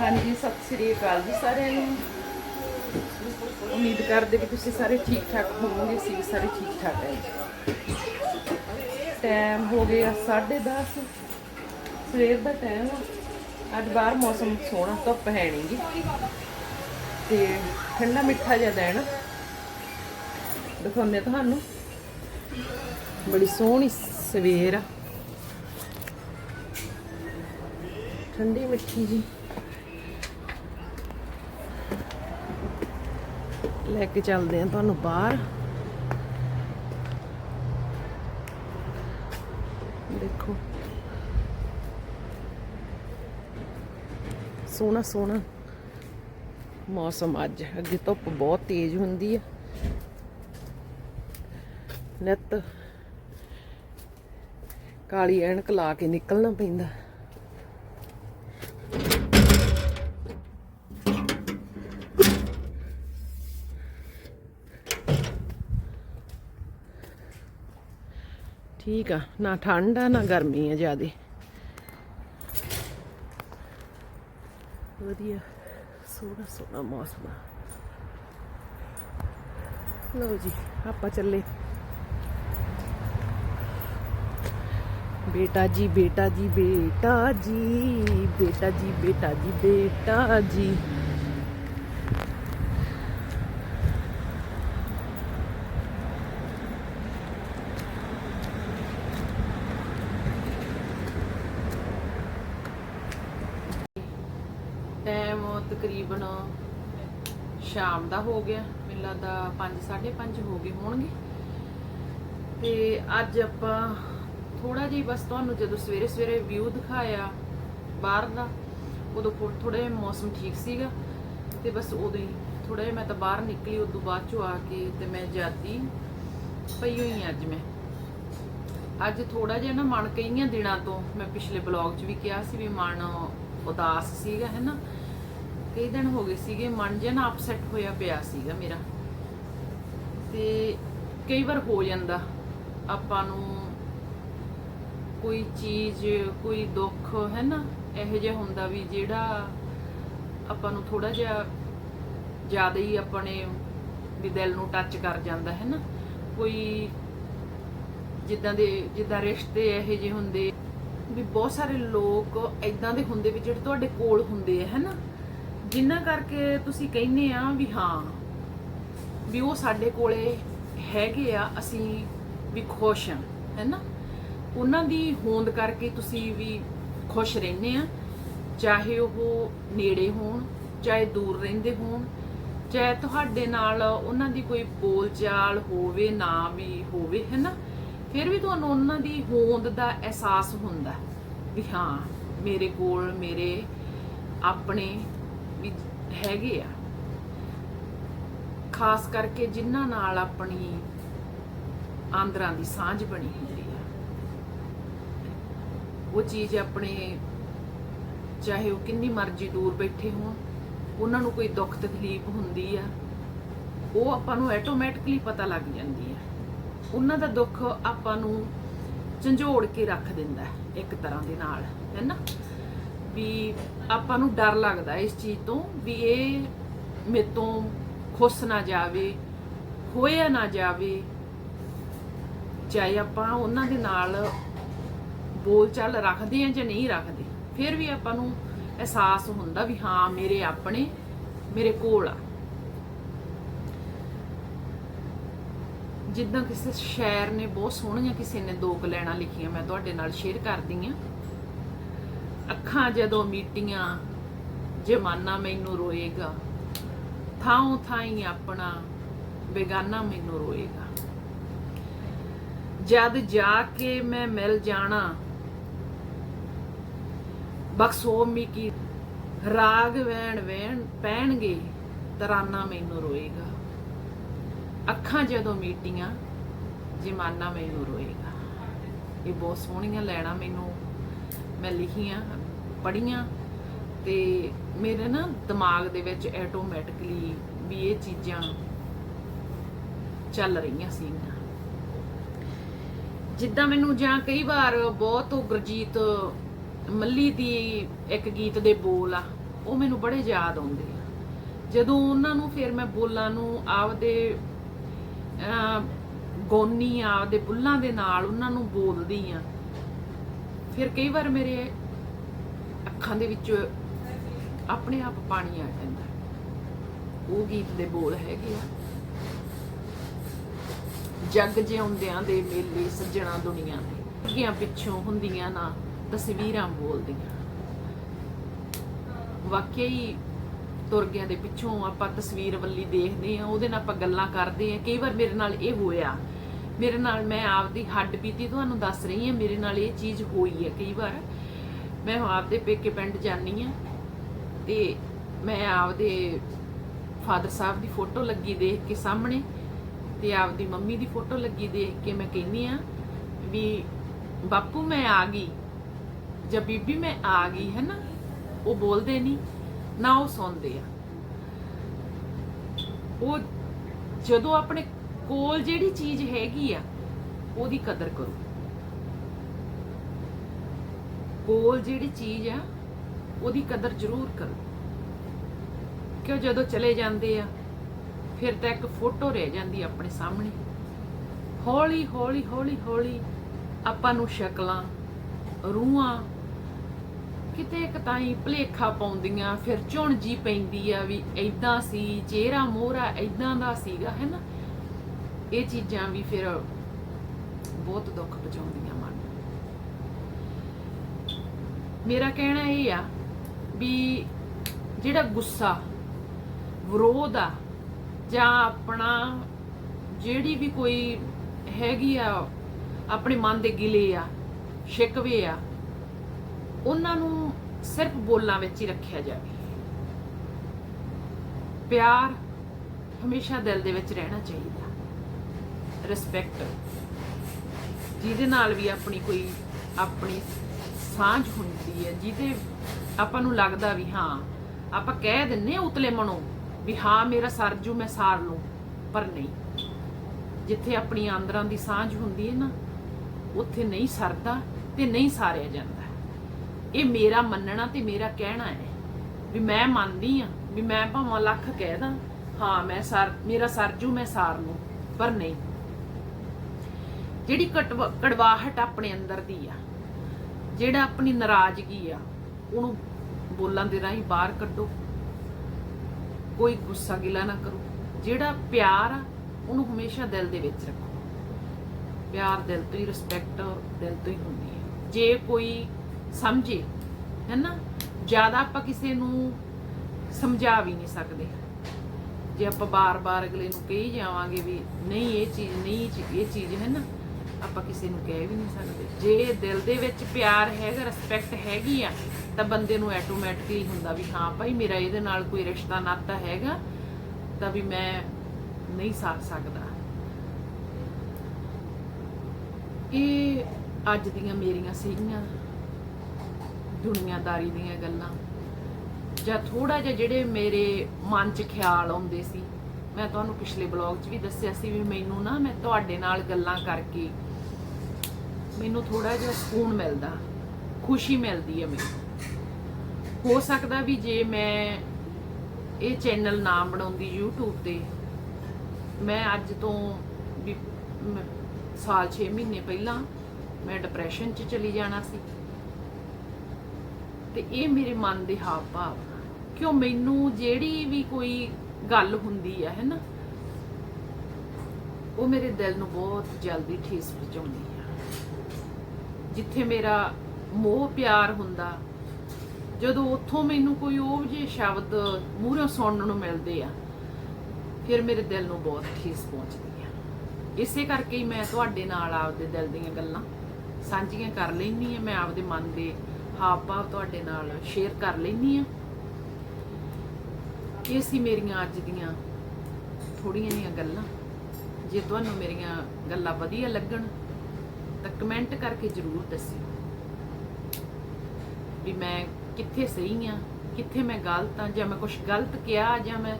ਹਾਂਜੀ, ਸਤਿ ਸ੍ਰੀ ਅਕਾਲ ਜੀ ਸਾਰਿਆਂ ਨੂੰ। ਉਮੀਦ ਕਰਦੇ ਕਿ ਤੁਸੀਂ ਸਾਰੇ ਠੀਕ ਠਾਕ ਹੋਵੋਗੇ ਸੀ ਵੀ ਸਾਰੇ ਠੀਕ ਠਾਕ ਹੈ ਟਾਈਮ ਹੋ ਗਿਆ 10:30 ਸਵੇਰ ਦਾ ਟਾਈਮ ਅੱਜ ਬਾਹਰ ਮੌਸਮ ਸੋਹਣਾ, ਧੁੱਪ ਹੈ ਨੀ ਗੀ ਤੇ ਠੰਡਾ ਮਿੱਠਾ ਜਿਹਾ ਦਿਨ ਦਿਖਾਉਂਦੇ ਤੁਹਾਨੂੰ। ਬੜੀ ਸੋਹਣੀ ਸਵੇਰ ਆ। ਠੰਡੀ ਮਿੱਠੀ ਜੀ। ਲੈ ਕੇ ਚੱਲਦੇ ਆ ਤੁਹਾਨੂੰ ਬਾਹਰ। ਦੇਖੋ। ਸੋਹਣਾ ਸੋਹਣਾ ਮੌਸਮ ਅੱਜ। ਅੱਗੇ ਧੁੱਪ ਬਹੁਤ ਤੇਜ਼ ਹੁੰਦੀ ਹੈ ਨਿੱਤ ਕਾਲੀ ਐਨਕ ਲਾ ਕੇ ਨਿਕਲਣਾ ਪੈਂਦਾ। ਠੀਕ ਆ ਨਾ ਠੰਡ ਆ ਨਾ ਗਰਮੀ ਆ ਜਿਆਦੇ ਵਧੀਆ ਸੋਹਣਾ ਸੋਹਣਾ ਮੌਸਮ ਆ ਲਓ ਜੀ ਆਪਾਂ ਚੱਲੇ ਬੇਟਾ ਜੀ ਬੇਟਾ ਜੀ ਬੇਟਾ ਜੀ ਬੇਟਾ ਜੀ ਬੇਟਾ ਜੀ ਬੇਟਾ ਜੀ ਟਾਈਮ ਤਕਰੀਬਨ ਸ਼ਾਮ ਦਾ ਹੋ ਗਿਆ। ਮੈਨੂੰ ਲੱਗਦਾ 5:30 ਹੋ ਗਏ ਹੋਣਗੇ। ਤੇ ਅੱਜ ਆਪਾਂ ਥੋੜਾ ਜਿਹਾ ਬਸ ਤੁਹਾਨੂੰ ਜਦੋਂ ਸਵੇਰੇ ਸਵੇਰੇ ਵਿਊ ਦਿਖਾਇਆ ਬਾਹਰ ਦਾ, ਉਦੋਂ ਥੋੜਾ ਜਿਹਾ ਮੌਸਮ ਠੀਕ ਸੀਗਾ। ਤੇ ਬਸ ਉਦੋਂ ਹੀ ਥੋੜਾ ਜਿਹਾ ਮੈਂ ਤਾਂ ਬਾਹਰ ਨਿਕਲੀ, ਉਦੋਂ ਬਾਅਦ ਚੋਂ ਆ ਕੇ ਤੇ ਮੈਂ ਜਾਤੀ ਪਈ ਹੋਈ ਅੱਜ ਮੈਂ। ਅੱਜ ਥੋੜਾ ਜਿਹਾ ਨਾ ਮਨ ਕਈਆਂ ਦਿਨਾਂ ਤੋਂ ਮੈਂ ਪਿਛਲੇ ਬਲੌਗ 'ਚ ਵੀ ਕਿਹਾ ਸੀ ਵੀ ਮਨ ਉਦਾਸ ਸੀਗਾ, ਹੈ ਨਾ? ਕਈ ਦਿਨ ਹੋ ਗਏ ਸੀਗੇ, ਮਨ ਜਿਹਾ ਨਾ ਅਪਸੈਟ ਹੋਇਆ ਪਿਆ ਸੀਗਾ ਮੇਰਾ। ਤੇ ਕਈ ਵਾਰ ਹੋ ਜਾਂਦਾ, ਆਪਾਂ ਨੂੰ ਕੋਈ ਚੀਜ਼, ਕੋਈ ਦੁੱਖ, ਹੈ ਨਾ? ਇਹੋ ਜਿਹਾ ਹੁੰਦਾ ਵੀ ਜਿਹੜਾ ਆਪਾਂ ਨੂੰ ਥੋੜਾ ਜਿਹਾ ਜ਼ਿਆਦਾ ਹੀ ਆਪਣੇ ਵੀ ਦਿਲ ਨੂੰ ਟੱਚ ਕਰ ਜਾਂਦਾ, ਹੈ ਨਾ? ਕੋਈ ਜਿੱਦਾਂ ਦੇ, ਜਿੱਦਾਂ ਰਿਸ਼ਤੇ ਇਹੋ ਜਿਹੇ ਹੁੰਦੇ, ਵੀ ਬਹੁਤ ਸਾਰੇ ਲੋਕ ਇਦਾਂ ਦੇ ਹੁੰਦੇ ਵੀ ਜਿਹੜੇ ਤੁਹਾਡੇ ਕੋਲ ਹੁੰਦੇ ਆ ਹੈਨਾ ਜਿਨ੍ਹਾਂ ਕਰਕੇ ਤੁਸੀਂ ਕਹਿੰਦੇ ਆ ਵੀ ਹਾਂ, ਵੀ ਉਹ ਸਾਡੇ ਕੋਲੇ ਹੈਗੇ ਆ, ਅਸੀਂ ਵੀ ਖੁਸ਼ ਆ, ਹੈਨਾ? ਉਹਨਾਂ ਦੀ ਹੋਂਦ ਕਰਕੇ ਤੁਸੀਂ ਵੀ ਖੁਸ਼ ਰਹਿੰਦੇ ਆ, ਚਾਹੇ ਉਹ ਨੇੜੇ ਹੋਣ, ਚਾਹੇ ਦੂਰ ਰਹਿੰਦੇ ਹੋਣ, ਚਾਹੇ ਤੁਹਾਡੇ ਨਾਲ ਉਹਨਾਂ ਦੀ ਕੋਈ ਬੋਲਚਾਲ ਹੋਵੇ, ਨਾ ਵੀ ਹੋਵੇ, ਹੈਨਾ? ਫਿਰ ਵੀ ਤੁਹਾਨੂੰ ਉਹਨਾਂ ਦੀ ਹੋਂਦ ਦਾ ਅਹਿਸਾਸ ਹੁੰਦਾ, ਵੀ ਹਾਂ, ਮੇਰੇ ਕੋਲ, ਮੇਰੇ ਆਪਣੇ ਵੀ ਹੈਗੇ ਆ। ਖਾਸ ਕਰਕੇ ਜਿਨ੍ਹਾਂ ਨਾਲ ਆਪਣੀ ਆਂਦਰਾਂ ਦੀ ਸਾਂਝ ਬਣੀ ਹੁੰਦੀ ਆ। ਉਹ ਚੀਜ਼ ਆਪਣੇ, ਚਾਹੇ ਉਹ ਕਿੰਨੀ ਮਰਜ਼ੀ ਦੂਰ ਬੈਠੇ ਹੋਣ, ਉਹਨਾਂ ਨੂੰ ਕੋਈ ਦੁੱਖ ਤਕਲੀਫ ਹੁੰਦੀ ਆ, ਉਹ ਆਪਾਂ ਨੂੰ ਆਟੋਮੈਟਿਕਲੀ ਪਤਾ ਲੱਗ ਜਾਂਦੀ ਆ। ਉਹਨਾਂ ਦਾ ਦੁੱਖ ਆਪਾਂ ਨੂੰ ਝੰਜੋੜ ਕੇ ਰੱਖ ਦਿੰਦਾ ਇੱਕ ਤਰ੍ਹਾਂ ਦੇ ਨਾਲ, ਹੈ ਨਾ? ਵੀ ਆਪਾਂ ਨੂੰ ਡਰ ਲੱਗਦਾ ਇਸ ਚੀਜ਼ ਤੋਂ ਵੀ ਇਹ ਮੇਰੇ ਤੋਂ ਖੁੱਸ ਨਾ ਜਾਵੇ, ਹੋਇਆ ਨਾ ਜਾਵੇ। ਚਾਹੇ ਆਪਾਂ ਉਹਨਾਂ ਦੇ ਨਾਲ ਬੋਲ ਚਾਲ ਰੱਖਦੇ ਆ ਜਾਂ ਨਹੀਂ ਰੱਖਦੇ, ਫਿਰ ਵੀ ਆਪਾਂ ਨੂੰ ਅਹਿਸਾਸ ਹੁੰਦਾ ਵੀ ਹਾਂ, ਮੇਰੇ ਆਪਣੇ, ਮੇਰੇ ਕੋਲ ਆ। ਜਿੱਦਾਂ ਕਿਸੇ ਸ਼ਾਇਰ ਨੇ ਬਹੁਤ ਸੋਹਣੀਆਂ ਕਿਸੇ ਨੇ ਦੋ ਕੁ ਲੈਣਾ ਲਿਖੀਆਂ, ਮੈਂ ਤੁਹਾਡੇ ਨਾਲ ਸ਼ੇਅਰ ਕਰਦੀ ਆ ਅੱਖਾਂ ਜਦੋਂ ਮੀਟੀਆਂ, ਜਮਾਨਾ ਮੈਨੂੰ ਰੋਏਗਾ। ਥਾਂ ਥਾਈ ਆਪਣਾ ਬੇਗਾਨਾ ਮੈਨੂੰ ਰੋਏਗਾ। ਜਦ ਜਾ ਕੇ ਮੈਂ ਮਿਲ ਜਾਣਾ ਬਖਸ਼ੋਮੀ ਕੀ ਰਾਗ ਵੈਣ ਵੈਣ ਪੈਣਗੇ, ਤਰਾਨਾ ਮੈਨੂੰ ਰੋਏਗਾ। ਅੱਖਾਂ ਜਦੋਂ ਮੀਟੀਆਂ, ਜਮਾਨਾ ਮੈਨੂੰ ਰੋਏਗਾ। ਇਹ ਬਹੁਤ ਸੋਹਣੀਆਂ ਲੈਣਾ ਮੈਨੂੰ। ਮੈਂ ਲਿਖੀਆਂ ਪੜੀਆਂ ਤੇ ਮੇਰੇ ਨਾ ਦਿਮਾਗ ਦੇ ਵਿੱਚ ਆਟੋਮੈਟਿਕਲੀ ਵੀ ਇਹ ਚੀਜ਼ਾਂ ਚੱਲ ਰਹੀਆਂ ਸੀਗੀਆਂ। ਜਿੱਦਾਂ ਮੈਨੂੰ ਜਾਂ ਕਈ ਵਾਰ ਬਹੁਤ ਉਹ ਗੁਰਜੀਤ ਮੱਲੀ ਦੀ ਇੱਕ ਗੀਤ ਦੇ ਬੋਲ ਆ, ਉਹ ਮੈਨੂੰ ਬੜੇ ਯਾਦ ਆਉਂਦੇ ਆ। ਜਦੋਂ ਉਹਨਾਂ ਨੂੰ ਫਿਰ ਮੈਂ ਬੋਲਾਂ ਨੂੰ ਆਪਦੇ ਗੋਨੀ ਆਪਦੇ ਬੁੱਲਾਂ ਦੇ ਨਾਲ ਉਹਨਾਂ ਨੂੰ ਬੋਲਦੀ ਆ ਫਿਰ ਕਈ ਵਾਰ ਮੇਰੇ ਅੱਖਾਂ ਦੇ ਵਿੱਚ ਆਪਣੇ ਆਪ ਪਾਣੀ ਆ ਜਾਂਦਾ। ਉਹ ਗੀਤ ਦੇ ਬੋਲ ਹੈਗੇ ਆ। ਜੱਗ ਜਿਉਂਦਿਆਂ ਦੇ ਮੇਲੇ ਸੱਜਣਾ ਦੁਨੀਆ ਦੇ। ਅੱਗਿਆਂ ਪਿੱਛੋਂ ਹੁੰਦੀਆਂ ਨਾ, ਤਸਵੀਰਾਂ ਬੋਲਦੀਆਂ। ਵਾਕਿਆ ਹੀ ਤੁਰਗਿਆਂ ਦੇ ਪਿੱਛੋਂ ਆਪਾਂ ਤਸਵੀਰ ਵੱਲੀ ਦੇਖਦੇ ਆ ਉਹਦੇ ਨਾਲ ਆਪਾਂ ਗੱਲਾਂ ਕਰਦੇ ਆ ਕਈ ਵਾਰ ਮੇਰੇ ਨਾਲ ਇਹ ਹੋਇਆ ਮੇਰੇ ਨਾਲ ਮੈਂ ਆਪਦੀ ਹੱਡ ਬੀਤੀ ਤੁਹਾਨੂੰ ਦੱਸ ਰਹੀ ਹਾਂ, ਮੇਰੇ ਨਾਲ ਇਹ ਚੀਜ਼ ਹੋਈ ਹੈ ਕਈ ਵਾਰ। ਮੈਂ ਆਪਦੇ ਪੇਕੇ ਪਿੰਡ ਜਾਨੀ ਆ ਤੇ ਮੈਂ ਆਪਦੇ ਫਾਦਰ ਸਾਹਿਬ ਦੀ ਫੋਟੋ ਲੱਗੀ ਦੇਖ ਕੇ ਸਾਹਮਣੇ ਤੇ ਆਪਦੀ ਮੰਮੀ ਦੀ ਫੋਟੋ ਲੱਗੀ ਦੇਖ ਕੇ ਮੈਂ ਕਹਿੰਨੀ ਆ ਵੀ ਬਾਪੂ ਮੈਂ ਆ ਗਈ, ਜਾਂ ਬੀਬੀ ਮੈਂ ਆ ਗਈ ਹੈ ਨਾ ਉਹ ਬੋਲਦੇ ਨਹੀਂ, ਨਾ ਉਹ ਸੁਣਦੇ ਆ। ਉਹ ਜਦੋਂ ਆਪਣੇ ਕੋਲ ਜਿਹੜੀ ਚੀਜ਼ ਹੈਗੀ ਆ, ਉਹਦੀ ਕਦਰ ਕਰੋ। ਕੋਲ ਜਿਹੜੀ ਚੀਜ਼ ਆ, ਉਹਦੀ ਕਦਰ ਜ਼ਰੂਰ ਕਰੋ। ਕਿਉਂ ਜਦੋਂ ਚਲੇ ਜਾਂਦੇ ਆ, ਫਿਰ ਤਾਂ ਇੱਕ ਫੋਟੋ ਰਹਿ ਜਾਂਦੀ ਆਪਣੇ ਸਾਹਮਣੇ। ਹੌਲੀ ਹੌਲੀ ਹੌਲੀ ਹੌਲੀ ਆਪਾਂ ਨੂੰ ਸ਼ਕਲਾਂ, ਰੂਹਾਂ ਕਿਤੇ ਇੱਕ ਤਾਂ ਹੀ ਭਲੇਖਾ ਪਾਉਂਦੀਆਂ, ਫਿਰ ਝੁਣ ਪੈਂਦੀ ਆ ਵੀ ਐਦਾਂ ਸੀ, ਚਿਹਰਾ ਮੋਹਰਾ ਐਦਾਂ ਦਾ ਸੀਗਾ ਹੈਨਾ ਇਹ ਚੀਜ਼ਾਂ ਵੀ ਫਿਰ ਬਹੁਤ ਦੁੱਖ ਪਹੁੰਚਾਉਂਦੀਆਂ ਮਨ ਮੇਰਾ ਕਹਿਣਾ ਇਹ ਆ ਵੀ ਜਿਹੜਾ ਗੁੱਸਾ, ਵਿਰੋਧ ਆ ਜਾਂ ਆਪਣਾ ਜਿਹੜੀ ਵੀ ਕੋਈ ਹੈਗੀ ਆ, ਆਪਣੇ ਮਨ ਦੇ ਗਿਲੇ ਆ, ਸ਼ਿਕਵੇ ਆ, ਉਹਨਾਂ ਨੂੰ ਸਿਰਫ ਬੋਲਾਂ ਵਿੱਚ ਹੀ ਰੱਖਿਆ ਜਾਵੇ। ਪਿਆਰ ਹਮੇਸ਼ਾ ਦਿਲ ਦੇ ਵਿੱਚ ਰਹਿਣਾ ਚਾਹੀਦਾ। ਰਿਸਪੈਕਟ ਜਿਹਦੇ ਨਾਲ ਵੀ ਆਪਣੀ ਕੋਈ ਆਪਣੀ ਸਾਂਝ ਹੁੰਦੀ ਹੈ, ਜਿਹਦੇ ਆਪਾਂ ਨੂੰ ਲੱਗਦਾ ਵੀ ਹਾਂ, ਆਪਾਂ ਕਹਿ ਦਿੰਨੇ ਉਤਲੇ ਮਨੋਂ ਵੀ ਹਾਂ, ਮੇਰਾ ਸਰਜੂ ਮੈਂ ਸਾਰ ਲੂੰ ਪਰ ਨਹੀਂ। ਜਿੱਥੇ ਆਪਣੀ ਆਂਦਰਾਂ ਦੀ ਸਾਂਝ ਹੁੰਦੀ ਹੈ ਨਾ, ਉੱਥੇ ਨਹੀਂ ਸਰਦਾ ਤੇ ਨਹੀਂ ਸਾਰਿਆ ਜਾਂਦਾ। ਇਹ ਮੇਰਾ ਮੰਨਣਾ ਤੇ ਮੇਰਾ ਕਹਿਣਾ ਹੈ ਵੀ ਮੈਂ ਮੰਨਦੀ ਆ ਵੀ ਮੈਂ ਭਾਵੇਂ ਲੱਖ ਕਹਿ ਦਾਂ, ਹਾਂ, ਮੈਂ ਸਰ, ਮੇਰਾ ਸਰਜੂ ਮੈਂ ਸਾਰ ਲੂੰ ਪਰ ਨਹੀਂ। ਜਿਹੜੀ ਕਟਵਾ- ਕੜਵਾਹਟ ਆਪਣੇ ਅੰਦਰ ਦੀ ਆ, ਜਿਹੜਾ ਆਪਣੀ ਨਾਰਾਜ਼ਗੀ ਆ, ਉਹਨੂੰ ਬੋਲਾਂ ਦੇ ਰਾਹੀਂ ਬਾਹਰ ਕੱਢੋ। ਕੋਈ ਗੁੱਸਾ ਗਿਲਾ ਨਾ ਕਰੋ। ਜਿਹੜਾ ਪਿਆਰ ਆ, ਉਹਨੂੰ ਹਮੇਸ਼ਾ ਦਿਲ ਦੇ ਵਿੱਚ ਰੱਖੋ। ਪਿਆਰ ਦਿਲ ਤੋਂ ਹੀ ਰਿਸਪੈਕਟ ਦਿਲ ਤੋਂ ਹੀ ਹੁੰਦੀ ਹੈ ਜੇ ਕੋਈ ਸਮਝੇ, ਹੈਨਾ? ਜ਼ਿਆਦਾ ਆਪਾਂ ਕਿਸੇ ਨੂੰ ਸਮਝਾ ਵੀ ਨਹੀਂ ਸਕਦੇ। ਜੇ ਆਪਾਂ ਬਾਰ-ਬਾਰ ਅਗਲੇ ਨੂੰ ਕਹੀ ਜਾਵਾਂਗੇ ਵੀ ਨਹੀਂ, ਇਹ ਚੀਜ਼, ਨਹੀਂ, ਇਹ ਚੀਜ਼ ਹੈ ਨਾ ਆਪਾਂ ਕਿਸੇ ਨੂੰ ਕਹਿ ਵੀ ਨਹੀਂ ਸਕਦੇ। ਜੇ ਦਿਲ ਦੇ ਵਿੱਚ ਪਿਆਰ ਹੈਗਾ ਰਿਸਪੈਕਟ ਹੈਗੀ ਆ, ਤਾਂ ਬੰਦੇ ਨੂੰ ਆਟੋਮੈਟਿਕਲੀ ਹੁੰਦਾ ਵੀ ਹਾਂ ਭਾਈ ਮੇਰਾ ਇਹਦੇ ਨਾਲ ਕੋਈ ਰਿਸ਼ਤਾ ਨਾਤਾ ਹੈਗਾ, ਤਾਂ ਵੀ ਮੈਂ ਨਹੀਂ ਸਾਥ ਸਕਦਾ। ਇਹ ਅੱਜ ਦੀਆਂ ਮੇਰੀਆਂ ਸੀਗੀਆਂ ਦੁਨੀਆਦਾਰੀ ਦੀਆਂ ਗੱਲਾਂ। ਜਾਂ ਥੋੜਾ ਜਿਹਾ ਜਿਹੜੇ ਮੇਰੇ ਮਨ 'ਚ ਖਿਆਲ ਆਉਂਦੇ ਸੀ। ਮੈਂ ਤੁਹਾਨੂੰ ਪਿਛਲੇ ਬਲੌਗ 'ਚ ਵੀ ਦੱਸਿਆ ਸੀ ਵੀ ਮੈਨੂੰ ਨਾ ਮੈਂ ਤੁਹਾਡੇ ਨਾਲ ਗੱਲਾਂ ਕਰਕੇ ਮੈਨੂੰ ਥੋੜਾ ਜਿਹਾ ਸਕੂਨ ਮਿਲਦਾ, ਖੁਸ਼ੀ ਮਿਲਦੀ ਹੈ ਮੈਨੂੰ। ਹੋ ਸਕਦਾ ਵੀ ਜੇ ਮੈਂ ਇਹ ਚੈਨਲ ਨਾ ਬਣਾਉਂਦੀ YouTube ਤੇ, ਮੈਂ ਅੱਜ ਤੋਂ ਵੀ ਮ- ਸਾਲ 6 ਮਹੀਨੇ ਪਹਿਲਾਂ ਮੈਂ ਡਿਪਰੈਸ਼ਨ 'ਚ ਚਲੀ ਜਾਣਾ ਸੀ। ਤੇ ਇਹ ਮੇਰੇ ਮਨ ਦੇ ਹਾਵ ਭਾਵ ਕਿਉਂ ਮੈਨੂੰ ਜਿਹੜੀ ਵੀ ਕੋਈ ਗੱਲ ਹੁੰਦੀ ਆ ਹੈਨਾ ਉਹ ਮੇਰੇ ਦਿਲ ਨੂੰ ਬਹੁਤ ਜਲਦੀ ਠੇਸ ਪਹੁੰਚਾਉਂਦੀ ਆ। ਜਿੱਥੇ ਮੇਰਾ ਮੋਹ ਪਿਆਰ ਹੁੰਦਾ, ਜਦੋਂ ਉੱਥੋਂ ਮੈਨੂੰ ਕੋਈ ਉਹ ਜਿਹੇ ਸ਼ਬਦ ਮੂਹਰੋਂ ਸੁਣਨ ਨੂੰ ਮਿਲਦੇ ਆ, ਫਿਰ ਮੇਰੇ ਦਿਲ ਨੂੰ ਬਹੁਤ ਠੇਸ ਪਹੁੰਚਦੀ ਆ। ਇਸੇ ਕਰਕੇ ਹੀ ਮੈਂ ਤੁਹਾਡੇ ਨਾਲ ਆਪਦੇ ਦਿਲ ਦੀਆਂ ਗੱਲਾਂ ਸਾਂਝੀਆਂ ਕਰ ਲੈਂਦੀ ਆ, ਮੈਂ ਆਪਦੇ ਮਨ ਦੇ ਹਾਵ ਭਾਵ ਤੁਹਾਡੇ ਨਾਲ ਸ਼ੇਅਰ ਕਰ ਲੈਂਦੀ ਆ। ਇਹ ਸੀ ਮੇਰੀਆਂ ਅੱਜ ਦੀਆਂ ਥੋੜੀਆਂ ਜਿਹੀਆਂ ਗੱਲਾਂ। ਜੇ ਤੁਹਾਨੂੰ ਮੇਰੀਆਂ ਗੱਲਾਂ ਵਧੀਆ ਲੱਗਣ ਤਾਂ ਕਮੈਂਟ ਕਰਕੇ ਜਰੂਰ ਦੱਸਿਓ। ਵੀ ਮੈਂ ਕਿੱਥੇ ਸਹੀ ਆ, ਕਿੱਥੇ ਮੈਂ ਗਲਤ ਆ, ਜਾਂ ਮੈਂ ਕੁਝ ਗਲਤ ਕਿਹਾ, ਜਾਂ ਮੈਂ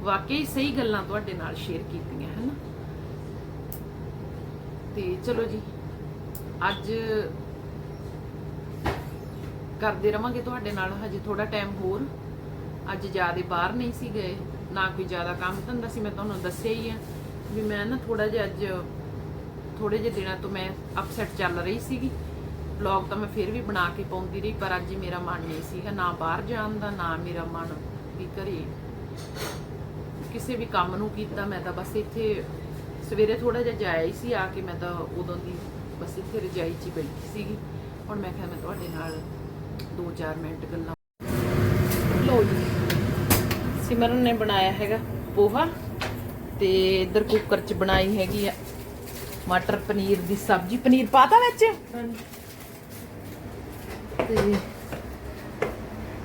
ਵਾਕਈ ਸਹੀ ਗੱਲਾਂ ਤੁਹਾਡੇ ਨਾਲ ਸ਼ੇਅਰ ਕੀਤੀਆਂ, ਹਨ? ਤੇ ਚਲੋ ਜੀ, ਅੱਜ ਕਰਦੇ ਰਵਾਂਗੇ ਤੁਹਾਡੇ ਨਾਲ, ਹਜੇ ਥੋੜਾ ਟਾਈਮ ਹੋਰ। ਅੱਜ ਜ਼ਿਆਦਾ ਬਾਹਰ ਨਹੀਂ ਸੀ ਗਏ, ਨਾ ਕੋਈ ਜ਼ਿਆਦਾ ਕੰਮ ਧੰਦਾ ਸੀ, ਮੈਂ ਤੁਹਾਨੂੰ ਦੱਸਿਆ ਹੀ ਆ। ਵੀ ਮੈਂ ਨਾ ਥੋੜਾ ਜਿਹਾ ਅੱਜ ਥੋੜੇ ਜਿਹੇ ਦਿਨਾਂ ਤੋਂ ਮੈਂ ਅਪਸੈਟ ਚੱਲ ਰਹੀ ਸੀਗੀ। ਵਲੌਗ ਤਾਂ ਮੈਂ ਫਿਰ ਵੀ ਬਣਾ ਕੇ ਪਾਉਂਦੀ ਰਹੀ, ਪਰ ਅੱਜ ਮੇਰਾ ਮਨ ਨਹੀਂ ਸੀਗਾ ਨਾ ਬਾਹਰ ਜਾਣ ਦਾ, ਨਾ ਮੇਰਾ ਮਨ ਵੀ ਘਰੇ। ਕਿਸੇ ਵੀ ਕੰਮ ਨੂੰ ਕੀਤਾ, ਮੈਂ ਤਾਂ ਬਸ ਇੱਥੇ ਸਵੇਰੇ ਥੋੜਾ ਜਿਹਾ ਜਾਇਆ ਹੀ ਸੀ, ਆ ਕੇ ਮੈਂ ਤਾਂ ਉਦੋਂ ਦੀ ਬਸ ਇੱਥੇ ਰਜਾਈ 'ਚ ਹੀ ਬੈਠੀ ਸੀਗੀ। ਹੁਣ ਮੈਂ ਕਿਹਾ ਮੈਂ ਤੁਹਾਡੇ ਨਾਲ 2-4 ਮਿੰਟ ਗੱਲਾਂ ਲੋ ਜੀ। ਸਿਮਰਨ ਨੇ ਬਣਾਇਆ ਹੈਗਾ ਪੋਹਾ ਤੇ ਇਧਰ ਕੁੱਕਰ 'ਚ ਬਣਾਈ ਹੈਗੀ ਆ। ਮਟਰ ਪਨੀਰ ਦੀ ਸਬਜ਼ੀ, ਪਨੀਰ ਪਾਤਾ ਵਿੱਚ? ਤੇ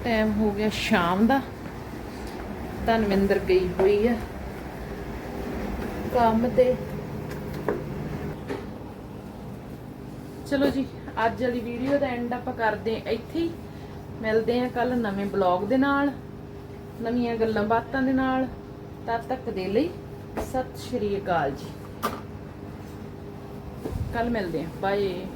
ਟਾਈਮ ਹੋ ਗਿਆ ਸ਼ਾਮ ਦਾ। ਧਨਵਿੰਦਰ ਗਈ ਹੋਈ ਆ। ਕੰਮ ਤੇ। ਚਲੋ ਜੀ, ਅੱਜ ਵਾਲੀ ਵੀਡੀਓ ਦਾ ਐਂਡ ਆਪਾਂ ਕਰਦੇ ਹਾਂ ਇੱਥੇ ਹੀ। ਮਿਲਦੇ ਹਾਂ ਕੱਲ ਨਵੇਂ ਬਲੌਗ ਦੇ ਨਾਲ, ਨਵੀਆਂ ਗੱਲਾਂ ਬਾਤਾਂ ਦੇ ਨਾਲ। ਤਦ ਤੱਕ ਦੇ ਲਈ, ਸਤਿ ਸ਼੍ਰੀ ਅਕਾਲ ਜੀ। ਕੱਲ ਮਿਲਦੇ ਹਾਂ। ਬਾਏ